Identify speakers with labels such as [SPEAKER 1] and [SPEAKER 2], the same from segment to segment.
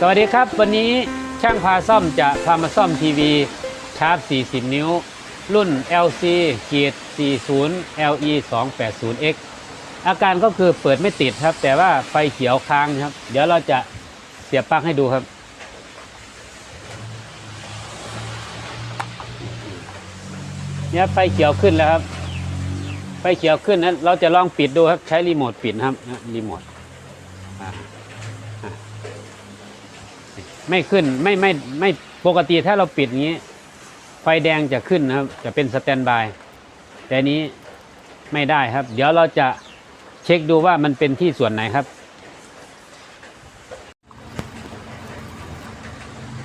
[SPEAKER 1] สวัสดีครับ วันนี้ช่างพาซ่อมจะพามาซ่อมทีวีชาร์ป 40 นิ้ว รุ่น LC ขีด40 LE 280X อาการก็คือเปิดไม่ติดครับ แต่ว่าไฟเขียวค้างครับ เดี๋ยวเราจะเสียบปลั๊กให้ดูครับ เนี่ยไฟเขียวขึ้นแล้วครับ ไฟเขียวขึ้นนั้นเราจะลองปิดดูครับ ใช้รีโมทปิดครับนะรีโมท ไม่ขึ้นไม่ไม่ไม่ปกติถ้าเราปิดอย่างนี้ ไฟแดงจะขึ้นนะครับ จะเป็นสแตนบาย แต่นี้ไม่ได้ครับ เดี๋ยวเราจะเช็คดูว่ามันเป็นที่ส่วนไหนครับ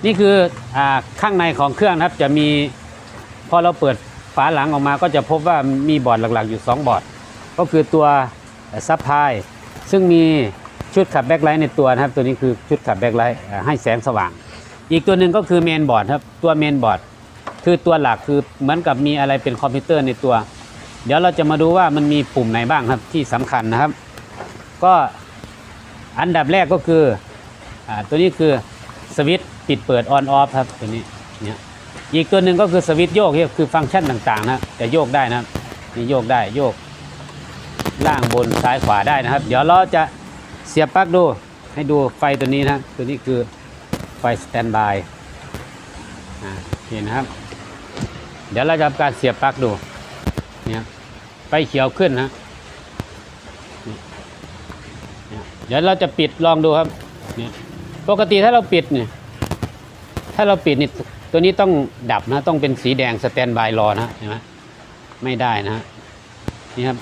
[SPEAKER 1] นี่คืออาข้างในของเครื่องครับจะมีพอเราเปิดฝาหลังออกมาก็จะพบว่ามีบอร์ดหลักๆ อยู่ 2 บอร์ด ก็คือตัวซับพายซึ่งมี ชุดขับแบ็คไลท์ในตัวนะครับ ตัวนี้คือชุดขับแบ็คไลท์ให้แสงสว่าง อีกตัวหนึ่งก็คือเมนบอร์ดครับ ตัวเมนบอร์ดคือตัวหลักคือเหมือนกับมีอะไรเป็นคอมพิวเตอร์ในตัว เดี๋ยวเราจะมาดูว่ามันมีปุ่มไหนบ้างครับที่สำคัญนะครับ ก็อันดับแรกก็คืออตัวนี้คือสวิตช์ปิดเปิดออนออฟครับตัวนี้เนี่ยอีกตัวหนึ่งก็คือสวิตช์โยกคือฟังก์ชันต่างๆนะจะโยกได้นะนี่โยกได้โยกล่างบนซ้ายขวาได้นะครับ เดี๋ยวเราจะ เสียบปลั๊กดู ให้ดูไฟตัวนี้นะ ตัวนี้คือไฟสแตนบายเห็นนะครับ เดี๋ยวเราจะทำการเสียบปลั๊กดูเนี่ยไฟเขียวขึ้นนะเนี่ยเดี๋ยวเราจะปิดลองดูครับเนี่ยปกติถ้าเราปิดเนี่ยถ้าเราปิดนี่ตัวนี้ต้องดับนะ ต้องเป็นสีแดงสแตนบายรอนะเห็นไหมไม่ได้นะนี่ครับ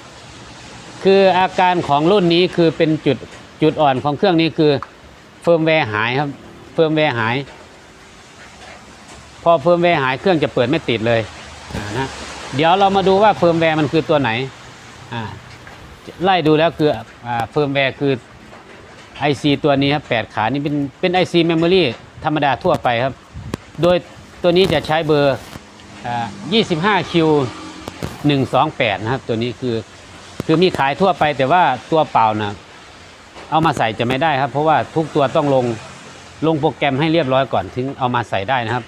[SPEAKER 1] คืออาการของรุ่นนี้คือเป็นจุด จุดอ่อนของเครื่องนี้คือเฟิร์มแวร์หายครับ เฟิร์มแวร์หาย พอเฟิร์มแวร์หายเครื่องจะเปิดไม่ติดเลยนะเดี๋ยวเรามาดูว่าเฟิร์มแวร์มันคือตัวไหนไล่ดูแล้วคืออเฟิร์มแวร์คือ IC ตัวนี้ครับ8ขานี่เป็นเป็น IC Memory ธรรมดาทั่วไปครับ โดยตัวนี้จะใช้เบอร์อ่า 25Q 128 นะครับ ตัวนี้คือคือมีขายทั่วไปแต่ว่าตัวเปล่านะ เอามาใส่จะไม่ได้ครับ เพราะว่าทุกตัวต้องลงลงโปรแกรมให้เรียบร้อยก่อนถึงเอามาใส่ได้นะครับ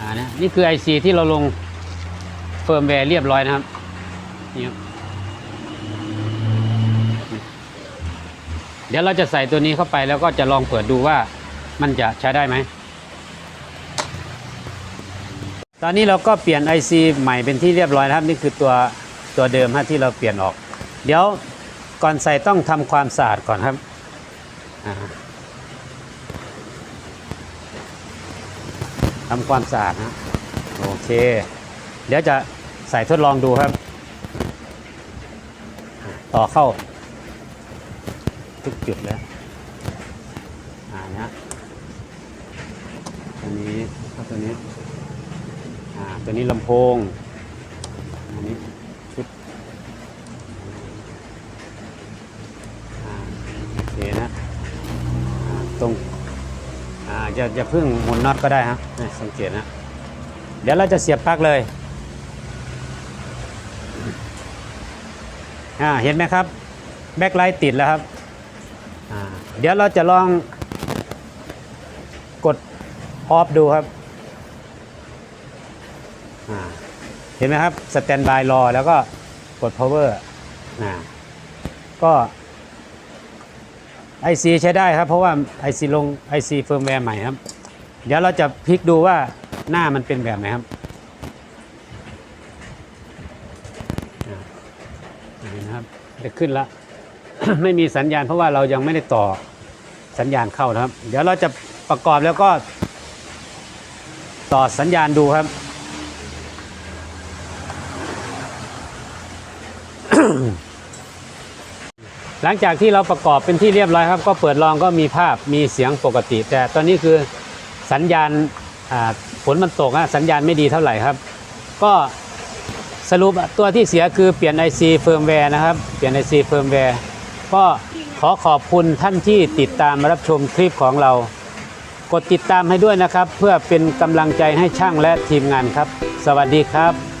[SPEAKER 1] อ่านะนี่คือ IC ที่เราลงเฟิร์มแวร์เรียบร้อยนะครับนี่ครับ เดี๋ยวเราจะใส่ตัวนี้เข้าไปแล้วก็จะลองเปิดดูว่ามันจะใช้ได้ไหม ตอนนี้เราก็เปลี่ยน IC ใหม่เป็นที่เรียบร้อยนะครับนี่คือตัวตัวเดิมฮะที่เราเปลี่ยนออก เดี๋ยวก่อนใส่ต้องทำความสะอาดก่อนครับทำความสะอาดนะโอเค เดี๋ยวจะใส่ทดลองดูครับ ต่อเข้า ทุกจุดแล้วอ่านะตัวนี้เข้าตัวนี้อ่าตัวนี้ลำโพงอันนี้ชุดอ่าโอเคนะอ่าตรงอ่าจะจะเพิ่งหมุนน็อตก็ได้ฮะนี่สังเกตนะ เดี๋ยวเราจะเสียบปลั๊กเลยอ่าเห็นไหมครับ แบ็คไลท์ติดแล้วครับ เดี๋ยวเราจะลองกดออฟดูครับ เห็นไหมครับสแตนบายรอแล้วก็กด power อ่าก็ IC ใช้ได้ครับ เพราะว่า IC ลง IC เฟิร์มแวร์ใหม่ครับ เดี๋ยวเราจะพลิกดูว่าหน้ามันเป็นแบบไหนครับเห็นนะครับจะขึ้นแล้ว ไม่มีสัญญาณเพราะว่าเรายังไม่ได้ต่อสัญญาณเข้านะครับ เดี๋ยวเราจะประกอบแล้วก็ ต่อสัญญาณดูครับ หลังจากที่เราประกอบเป็นที่เรียบร้อยครับ ก็เปิดลองก็มีภาพมีเสียงปกติ แต่ตอนนี้คือสัญญาณฝนมันตกฮะสัญญาณไม่ดีเท่าไหร่ครับ ก็สรุปตัวที่เสียคือเปลี่ยน IC เฟิร์มแวร์นะครับ เปลี่ยน IC เฟิร์มแวร์ ก็ขอขอบคุณท่านที่ติดตามรับชมคลิปของเรา กดติดตามให้ด้วยนะครับ เพื่อเป็นกำลังใจให้ช่างและทีมงานครับ สวัสดีครับ